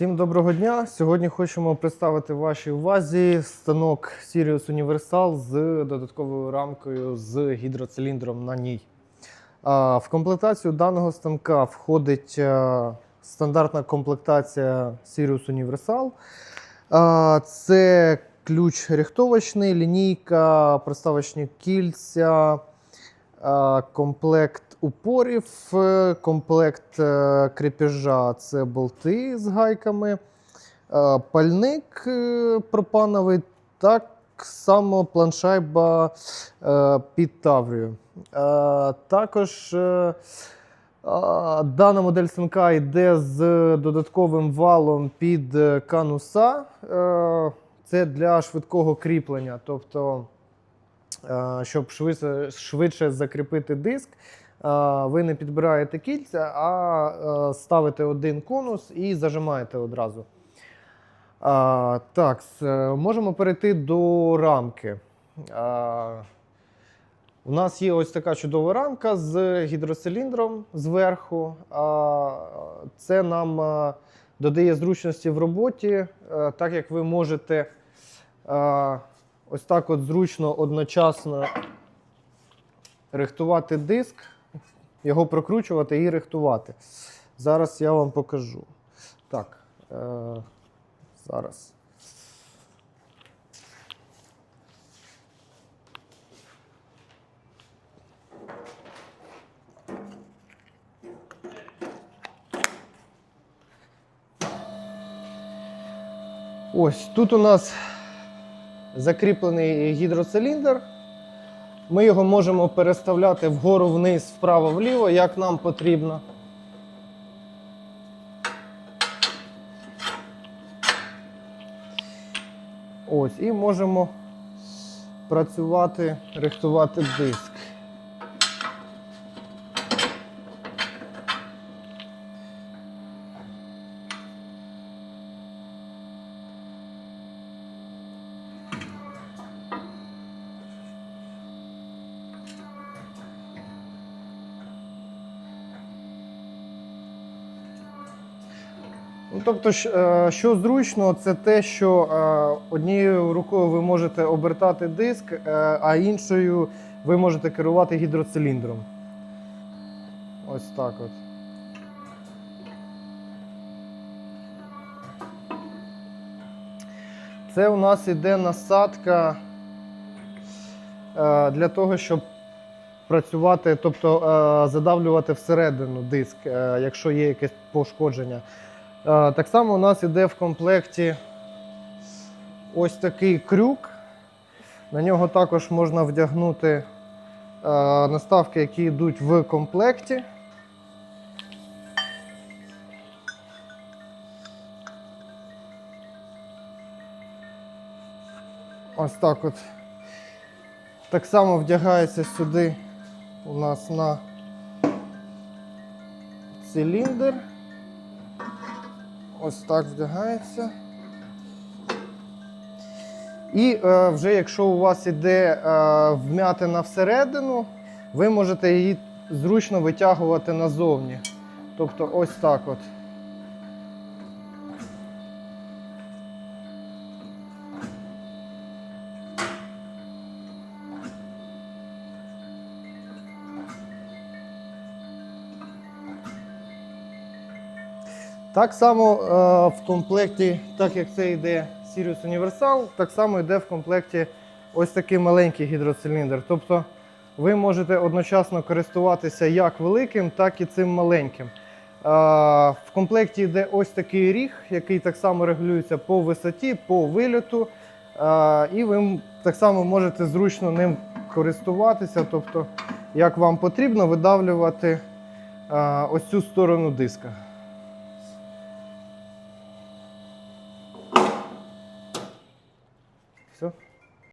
Всім доброго дня! Сьогодні хочемо представити вашій увазі станок Sirius Universal з додатковою рамкою з гідроциліндром на ній. В комплектацію даного станка входить стандартна комплектація Sirius Universal. Це ключ рихтовочний, лінійка, проставочні кільця, комплект упорів, е, комплект е, крепежа це болти з гайками, е, пальник пропановий, так само планшайба під таврію. Також дана модель станка йде з додатковим валом під кануса. Це для швидкого кріплення. Тобто щоб швидше, швидше закріпити диск. Е, Ви не підбираєте кільця, а е, ставите один конус і зажимаєте одразу. Так, е, можемо перейти до рамки. У нас є ось така чудова рамка з гідроциліндром зверху. Це нам додає зручності в роботі, так як ви можете. ось так от зручно одночасно рихтувати диск, його прокручувати і рихтувати. Зараз я вам покажу. Так, е, зараз. Ось тут у нас закріплений гідроциліндр. Ми його можемо переставляти вгору вниз, вправо-вліво, як нам потрібно. Ось, і можемо працювати, рихтувати диск. Тобто, е, що зручно, це те, що е, однією рукою ви можете обертати диск, е, а іншою ви можете керувати гідроциліндром. Ось так от. Це у нас іде насадка для того, щоб працювати, тобто задавлювати всередину диск, якщо є якесь пошкодження. Так само у нас іде в комплекті ось такий крюк. На нього також можна вдягнути е, наставки, які йдуть в комплекті. Ось так от. Так само вдягається сюди у нас на циліндр. Ось так вдягається. І е, вже якщо у вас іде е, вмятина всередину, ви можете її зручно витягувати назовні. Тобто ось так от. Так само е, в комплекті, так як це йде Sirius Universal, так само йде в комплекті ось такий маленький гідроциліндр. Тобто ви можете одночасно користуватися як великим, так і цим маленьким. Е, в комплекті йде ось такий ріг, який так само регулюється по висоті, по вильоту. Е, і ви так само можете зручно ним користуватися, тобто, як вам потрібно, видавлювати ось цю сторону диска.